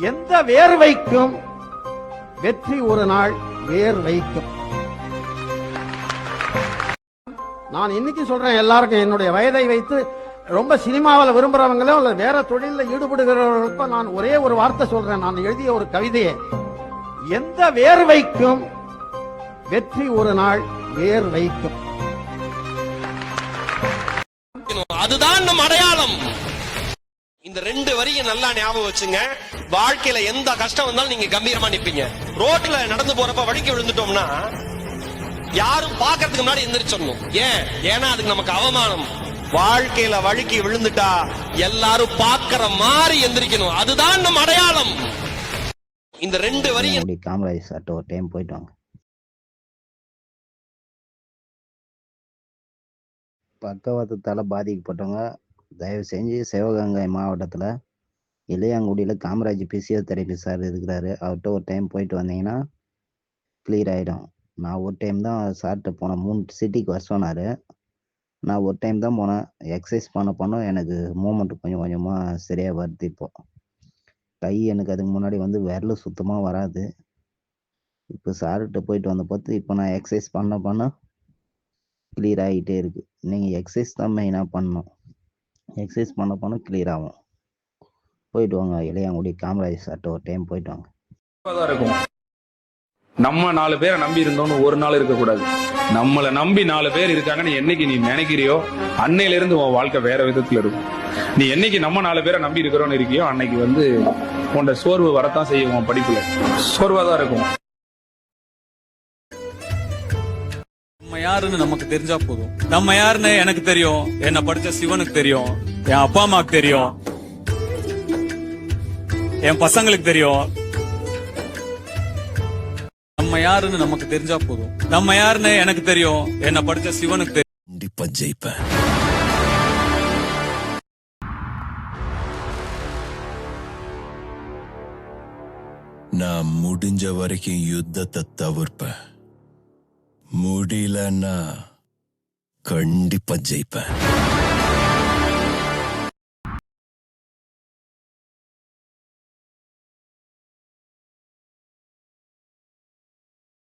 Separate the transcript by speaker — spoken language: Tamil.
Speaker 1: எந்த வேர்வைக்கும் வெற்றி ஒரு நாள் வேர் வைக்கும். நான் இன்னைக்கு சொல்றேன் எல்லாருக்கும் என்னுடைய வயதை வைத்து ரொம்ப சினிமாவில் விரும்புறவங்களோ அல்ல வேற தொழிலில் ஈடுபடுகிறவர்களுக்கோ நான் ஒரே ஒரு வார்த்தை சொல்றேன். நான் எழுதிய ஒரு கவிதையை. எந்த வேர்வைக்கும் வெற்றி ஒரு நாள் வேர் வைக்கும்.
Speaker 2: அதுதான் நம் அடையாளம். இந்த ரெண்டு வரியை நல்லா ஞாபகம் வச்சுங்க. வாழ்க்கையில எந்த கஷ்டம் வந்தாலும் நீங்க கம்பீரமா நிப்பீங்க. ரோட்ல நடந்து போறப்ப வழிக்கு விழுந்துட்டோம்னா யாரும் பாக்குறதுக்கு முன்னாடி எந்திரிச்சிடணும். ஏன்? ஏன்னா அதுக்கு நமக்கு அவமானம். வாழ்க்கையில வழுக்கி விழுந்துட்டா எல்லாரும் பாக்குற மாதிரி எந்திரிக்கணும். அதுதான் நம்ம அடையாளம். இந்த ரெண்டு
Speaker 3: வரியும் காமராஜ் சார் ஒரு டைம் போயிட்டு வாங்க. பக்கவாதத்தால் பாதிக்கப்பட்டவங்க தயவு செஞ்சு சிவகங்கை மாவட்டத்தில் இளையாங்குடியில் காமராஜ் பிசியோதெரபி சார் இருக்கிறாரு. அவர்கிட்ட ஒரு டைம் போயிட்டு வந்தீங்கன்னா கிளியர் ஆகிடும் நான் ஒரு டைம் தான் சார்கிட்ட போனேன். மூணு சிட்டிக்கு வர சொன்னார். நான் ஒரு டைம் தான் போனேன். எக்ஸசைஸ் பண்ண பண்ண எனக்கு மூமெண்ட் கொஞ்சம் கொஞ்சமாக சரியாக வருது இப்போ. கை எனக்கு அதுக்கு முன்னாடி வந்து விரல் சுத்தமாக வராது. இப்போ சார்கிட்ட போயிட்டு வந்த பார்த்து இப்போ நான் எக்ஸசைஸ் பண்ண பண்ண கிளியர் ஆகிட்டே இருக்குது நீங்கள் எக்ஸசைஸ் தான் மெயினாக பண்ணணும். எக்ஸசைஸ் பண்ண பண்ண கிளியர் ஆகும். போயிட்டு வாங்க இளையாங்குடி காமராஜ் சார்ட்ட ஒரு டைம் போயிட்டு வாங்க.
Speaker 4: தான் இருக்கும். நம்ம நாலு பேரை நம்பி இருந்தோம்னு ஒரு நாள் இருக்கக்கூடாது. நம்மளை நம்பி நாலு பேர் இருக்காங்கன்னு என்னைக்கு நீ நினைக்கிறியோ அன்னையில இருந்து உன் வாழ்க்கை வேற விதத்துல இருக்கும். நீ என்னைக்கு நம்ம நாலு பேரை நம்பி இருக்கிறோன்னு இருக்கியோ அன்னைக்கு வந்து உன்னோட சோர்வு வரத்தான் செய்யும் உன் படிப்புல. சோர்வா தான் இருக்கும்.
Speaker 5: யாருன்னு நமக்கு தெரிஞ்சா போதும். நம்ம யாருன்னு எனக்கு தெரியும். என்ன படிச்ச சிவனுக்கு தெரியும். என் அப்பா அம்மாக்கு தெரியும். என் பசங்களுக்கு தெரியும். நம்ம யாருன்னு நமக்கு தெரிஞ்சா போதும். நம்ம யாருன்னு எனக்கு தெரியும். என்ன படிச்ச சிவனுக்கு தெரியும்.
Speaker 6: கண்டிப்பா ஜெயிப்பேன். நான் முடிஞ்ச வரைக்கும் யுத்தத்தை தவிர்ப்பேன். முடியலன்னா கண்டிப்பா ஜெயிப்பேன்.